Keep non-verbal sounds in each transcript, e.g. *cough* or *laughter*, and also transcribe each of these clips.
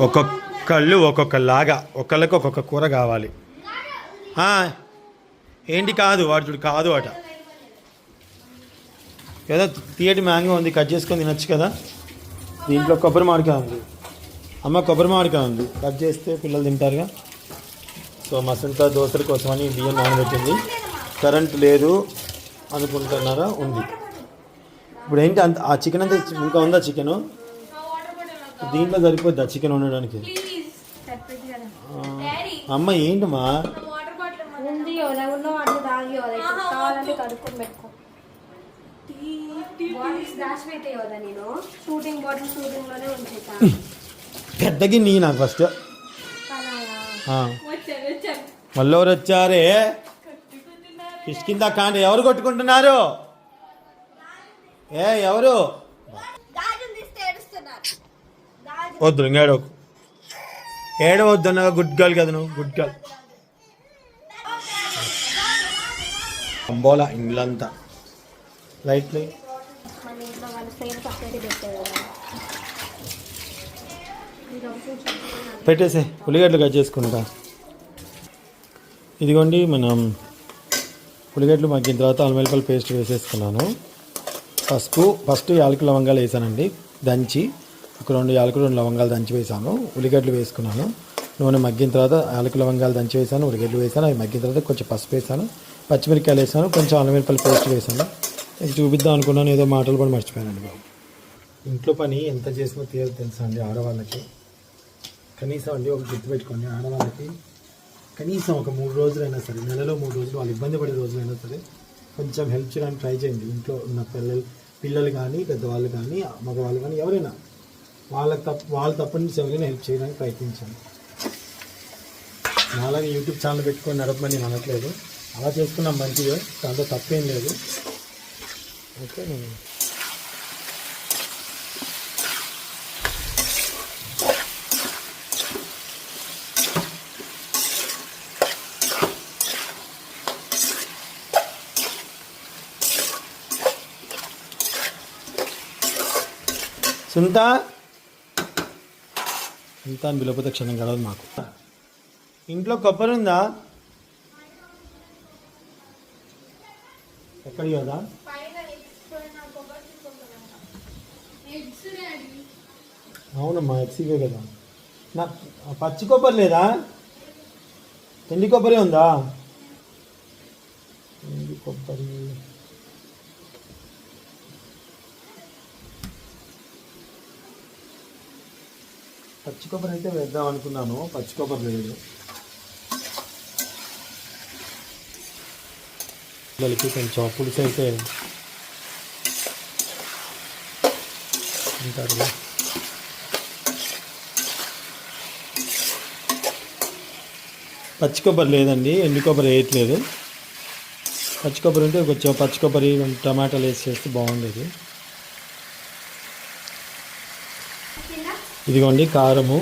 ఒక్కొక్కళ్ళు ఒక్కొక్కలాగా ఒకళ్ళకి ఒక్కొక్క కూర కావాలి. ఏంటి కాదు వాడు చూడు కాదు అట. ఏదో తీయటి మ్యాంగో ఉంది కట్ చేసుకొని తినొచ్చు కదా? దీంట్లో కొబ్బరి మామిడికాయ ఉంది. అమ్మ కొబ్బరి మామిడికాయ ఉంది. కట్ చేస్తే పిల్లలు తింటారుగా? సో మసంతా దోశల కోసమని బియ్యం నానబెట్టింది. కరెంట్ లేదు అనుకుంటున్నారా? ఉంది. ఇప్పుడు ఏంటి అంత ఆ చికెన్ అంతా ఇంకా ఉందా చికెను? దీంట్లో సరిపోద్దా? చికెన్ ఉండడానికి అమ్మ ఏంటమ్మా? ఉంది ఎవరెవరినో అన్ని తాగి కావాలంటే కడుక్కొని పెట్టుకో. బాటిల్స్ దాచి పెట్టే కదా నేను? షూటింగ్ బాటిల్ షూటింగ్లోనే ఉంచేతా పెద్దకి నీ నాకు ఫస్ట్ మళ్ళీ ఎవరు వచ్చారే కిష్కింద కాండి ఎవరు కొట్టుకుంటున్నారు? ఏ ఎవరు? వద్దు ఇంకా ఏడవకు. ఏడవద్దు అన్నగా గుడ్ గర్ల్ కదా నువ్వు గుడ్ గర్ల్ అంబోలా ఇండ్లంతా లైట్లీ పెట్టేసే ఉల్లిగడ్డలు కట్ చేసుకుంటా. ఇదిగోండి మనం ఉల్లిగడ్డలు మగ్గిన తర్వాత అల్లం పేస్ట్ వేసేసుకున్నాను పసుపు ఫస్ట్ యాలకుల లవంగాలు వేసానండి దంచి. ఒక రెండు యాలకులు రెండు లవంగాలు దంచి వేసాను ఉల్లిగడ్డలు వేసుకున్నాను. నూనె మగ్గిన తర్వాత యాలకు లవంగాలు దంచి వేసాను ఉల్లిగడ్డలు వేసాను అవి మగ్గిన తర్వాత కొంచెం పసుపు వేసాను పచ్చిమిరకాయలు వేసాను కొంచెం అల్లమిరపల్లి పేస్ట్ వేసాను ఇది చూపిద్దాం అనుకున్నాను ఏదో మాటలు కూడా మర్చిపోయానండి బాబు. ఇంట్లో పని ఎంత చేసినా తీరు తెలుసా అండి ఆడవాళ్ళకి. కనీసం అండి ఒక గుర్తు పెట్టుకోండి ఆడవాళ్ళకి కనీసం ఒక మూడు రోజులైనా సరే నెలలో మూడు రోజులు వాళ్ళు ఇబ్బంది పడే రోజులైనా సరే కొంచెం హెల్ప్ చేయడానికి ట్రై చేయండి. ఇంట్లో ఉన్న పిల్లలు పిల్లలు కానీ పెద్దవాళ్ళు కానీ మగవాళ్ళు కానీ ఎవరైనా. వాళ్ళకి తప్ప వాళ్ళు తప్ప నుంచి ఎవరైనా హెల్ప్ చేయడానికి ప్రయత్నించాను నాలాగే యూట్యూబ్ ఛానల్ పెట్టుకొని నడపమని నేను అనట్లేదు. అలా చేసుకున్నాం మంచిగా దాంతో తప్పేం లేదు. ఓకే నేను సుంత సుంత అని పిలవకపోతే క్షణం గడవదు మాకు. ఇంట్లో కొబ్బరి ఉందా ఎక్కడ కదా అవునమ్మా ఎక్సీవే కదా. నా పచ్చి కొబ్బరి లేదా? ఎండి కొబ్బరి ఉందా? ఎండి కొబ్బరి. పచ్చి కొబ్బరి అయితే వేద్దాం అనుకున్నాను. పచ్చి కొబ్బరి లేదు. పిల్లలకి కొంచెం పులుసు అయితే ఉంటారు పచ్చి కొబ్బరి లేదండి. ఎండు కొబ్బరి వేయట్లేదు. పచ్చి కొబ్బరి ఉంటే కొంచెం పచ్చి కొబ్బరి టమాటాలు వేసి చేస్తే బాగుండేది. ఇదిగోండి కారము.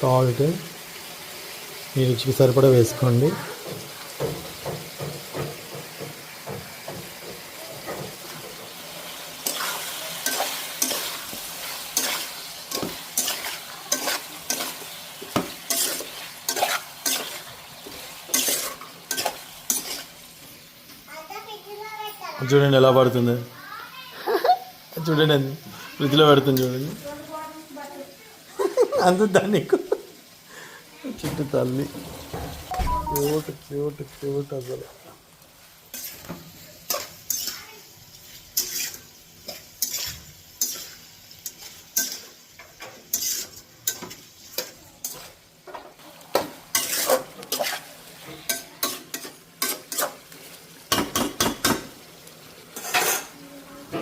సాల్ట్. మీ రుచికి సరిపడా వేసుకోండి చూడండి ఎలా పడుతుంది? చూడండి అండి. ఫ్రిడ్జ్లో పెడుతుంది చూడండి. అంత దాన్ని చుట్టూ తల్లి. క్యూట్ క్యూట్ క్యూట్ అసలు.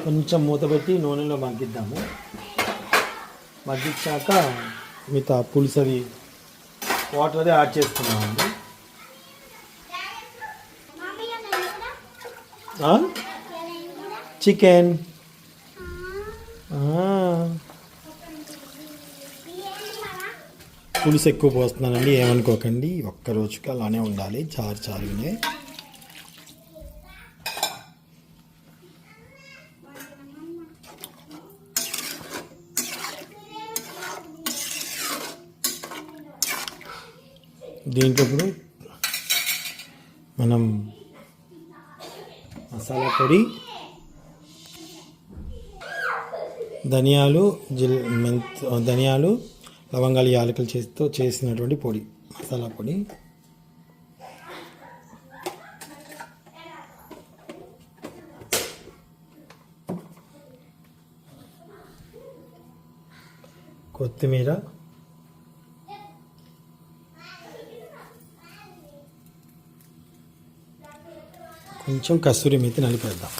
కొంచెం మూత పెట్టి నూనెలో మగ్గిద్దాము. మగ్గించాక మిగతా పులుసు అది వాటర్ అది యాడ్ చేసుకున్నామండి చికెన్ పులుసు ఎక్కువ పోస్తున్నానండి ఏమనుకోకండి. ఒక్క రోజుకి అలానే ఉండాలి చారు చారునే దీంట్లో ఇప్పుడు మనం మసాలా పొడి ధనియాలు జిల్ మెంత్ ధనియాలు లవంగాలు యాలకులు చేస్తూ చేసినటువంటి పొడి మసాలా పొడి. కొత్తిమీర కొంచెం కస్తూరి మెతి నలిపేద్దాం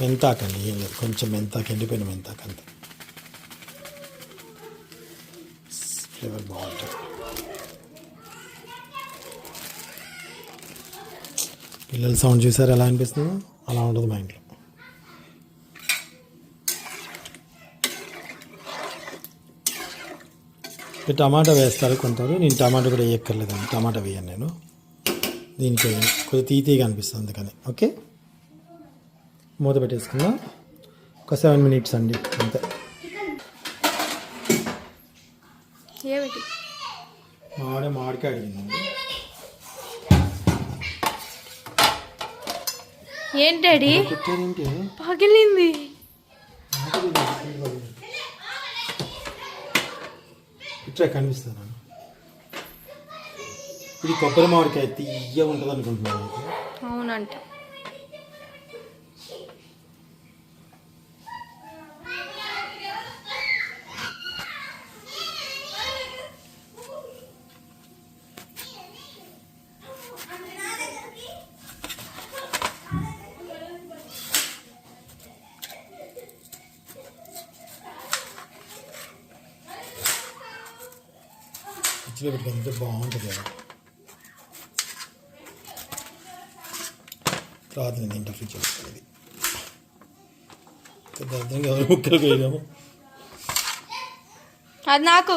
మెంతాకండి ఏం లేదు కొంచెం మెంతాకు ఎండిపోయిన మెంతాకు అంతే. ఫ్లేవర్ బాగుంటుంది. పిల్లల సౌండ్ చూసారు ఎలా అనిపిస్తుందో? అలా ఉండదు మా ఇంట్లో. టమాటా వేస్తారు కొందరు. నేను టమాటా కూడా వేయక్కర్లేదండి టమాటా వేయను నేను. దీనికి కొద్దిగా తీ తీగా అనిపిస్తుంది అందుకని. ఓకే? మూత పెట్టేసుకుందాం. ఒక సెవెన్ మినిట్స్ అండి. అంతే. మాడే మామిడికాయ అడిగిందండి. ఏంటి డాడీ? కుట్టారేంటి? పగిలింది. ఇట్లా కనిపిస్తున్నాను ఇది కొబ్బరి మామిడికాయ తీయ ఉంటుంది అనుకుంటున్నాను అవునంట. ఫ్రిడ్జ్లో పెట్టుకుంటే బాగుంటుంది కదా. తర్వాత నేను ఇంట్లో ఫ్రిడ్జ్ పెద్ద అర్థం ఎవరు ముక్కలు వేయలేము అది నాకు.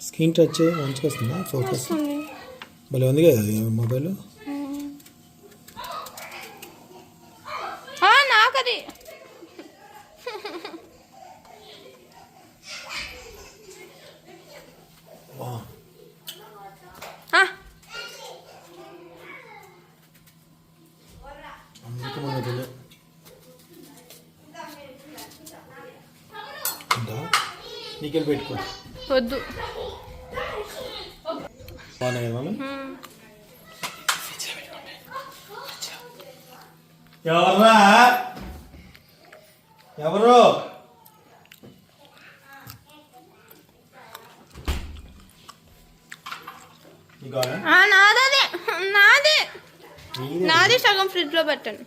స్క్రీన్ టచ్ మంచిగా వస్తుందా? ఫోకస్? భలే ఉంది కదా మొబైల్ ఆ, నాకది వా ఆ, అందుకే మన తెలియ ఉందా నీకెళ్ళి పెట్టుకో. వద్దు. ఎవర్రా? ఎవరు? నాది. నీదే. నాది సగం ఫ్రిడ్జ్లో పెట్టండి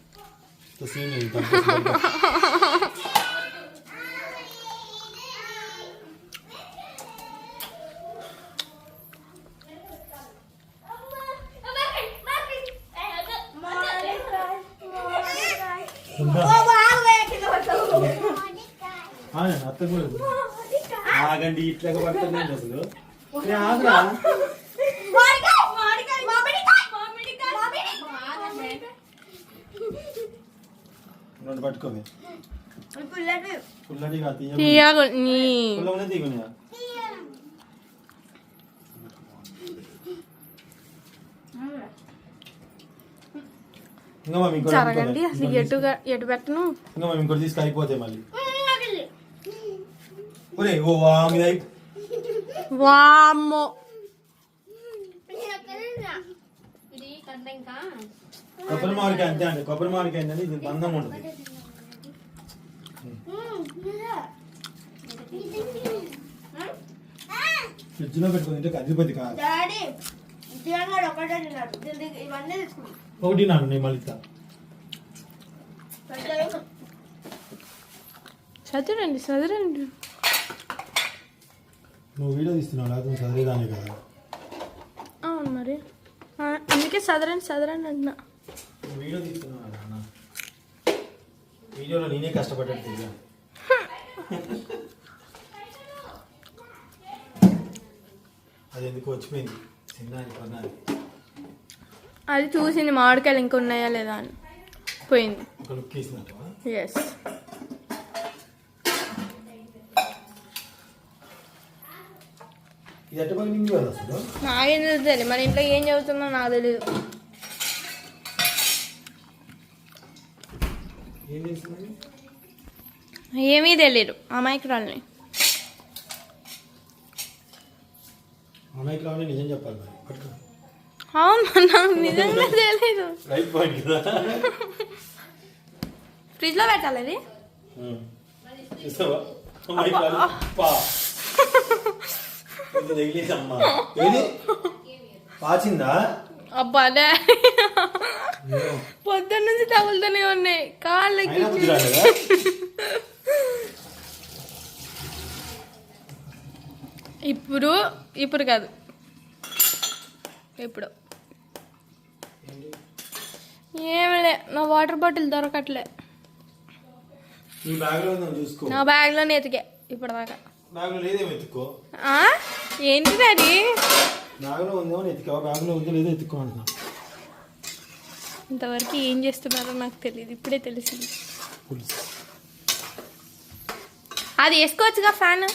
ఇంత సీన్ లేదు, తప్పేసి ఉందా? ఆ, అత్త కూడా. ఆగండి ఇట్లాగా పడుతుంది అసలు. ఏ, ఆగురా. పట్టుకోవే తీయ తీయగు నీ పుల్ల ఇంకా మమ్మీ ఇంకోటి జరగండి అసలు ఎటు పెట్టను? ఇంకా మమ్మీ ఇంకోటి తీసుకు అయిపోతాయి మళ్ళీ. *laughs* ఒరే ఓ వామి అయి వామ్మో. కొబ్బరి మామిడికాయ అంతే అండి కొబ్బరి మామిడికాయ ఏంటంటే ఇది బంధం ఉంటుంది *laughs* ఫ్రిడ్జ్లో పెట్టుకుని తింటే అధిపతి కాదు. ఒకటే తిన్నాడు ఇవన్నీ నేను మళ్ళీ చదువురండి చదువురండి నువ్వు వీడియో తీస్తున్నావు లేకపోతే చదివేదానే కదా. ఆ, మరి. అందుకే సదరని సదరని అంటున్నా. వీడియో తీసుకున్నాను అన్న. వీడియోలో నేనే కష్టపడ్డట్టు దిగా *laughs* అది ఎందుకు వచ్చిపోయింది. అది చూసింది మామిడికాయలు ఇంకా ఉన్నాయా లేదా అని. పోయింది. ఎస్ నాకేం తెలుస్తుంది మన ఇంట్లో ఏం చదువుతుందో నాకు తెలియదు ఏమీ తెలియదు అమాయకురాలని అమ్మాయికి రావాలి నిజం చెప్పాలి మరి. పట్టుకో అవును నాకు నిజంగా తెలియదు పాయింట్ కదా. ఫ్రిడ్జ్లో పెట్టాలి అది పాచిందా? అబ్బా పొద్దున్న నుంచి తగులుతూనే ఉన్నాయి. కాళ్ళకి ఇప్పుడు ఇప్పుడు కాదు. ఇప్పుడు. ఏమిలే నా వాటర్ బాటిల్ దొరకట్లే. నీ బ్యాగ్లోనే ఎతికే ఎత్తుకో ఆ? ఏంటిది అది? ఇంతవరకు ఏం చేస్తున్నారో నాకు తెలియదు ఇప్పుడే తెలిసింది. అది వేసుకోవచ్చుగా ఫ్యాన్?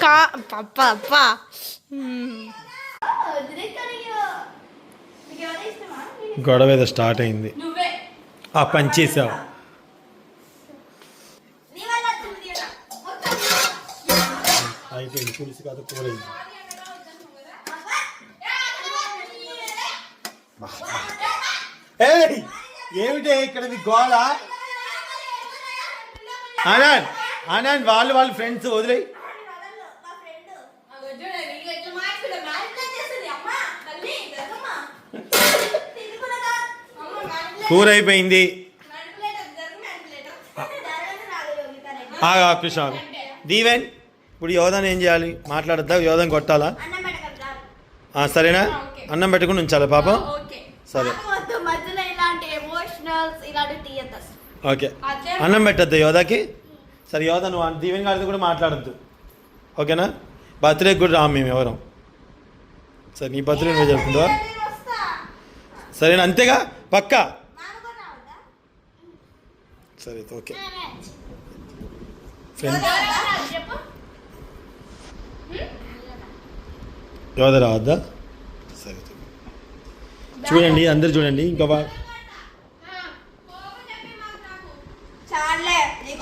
కా పప్ప అప్ప మ్మ్. గొడవ ఏదో స్టార్ట్ అయింది నువ్వే ఆ పని చేసావు నీ వల్ల వచ్చింది కదా. మొత్తం అయిపోయింది పులుసు కాదు కూర ఏమిటే ఇక్కడ గోళ ఆనంద్ ఆనంద్ వాళ్ళు వాళ్ళ ఫ్రెండ్స్ వదిలే కూర అయిపోయింది. కృష్ణ. దీవెన్ ఇప్పుడు యోధన్ ఏం చేయాలి? మాట్లాడద్దా? యోధన్ కొట్టాలా? సరేనా? అన్నం పెట్టుకుని ఉంచాలి పాపం? సరే. ఓకే. అన్నం పెట్టద్దు యోధాకి? సరే యోధ నువ్వు దీవెన్ గారితో కూడా మాట్లాడద్దు. ఓకేనా? బర్త్డేకి కూడా రాము మేము ఎవరం. సరే నీ బర్త్డే నువ్వు చెప్తుందా సరేనా? అంతేగా? పక్కా? సరే ఓకే. ఫ్రెండ్ యోధ రావద్దా సరే చూడండి అందరు చూడండి. ఇంకా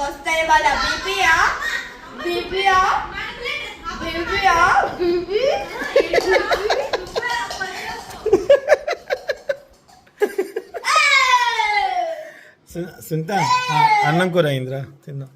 వస్తాయి వాళ్ళ బీపీయా బీపీయా బీపీయా బీపీ సునీత అన్నం కూర అయిందిరా తిన్నా.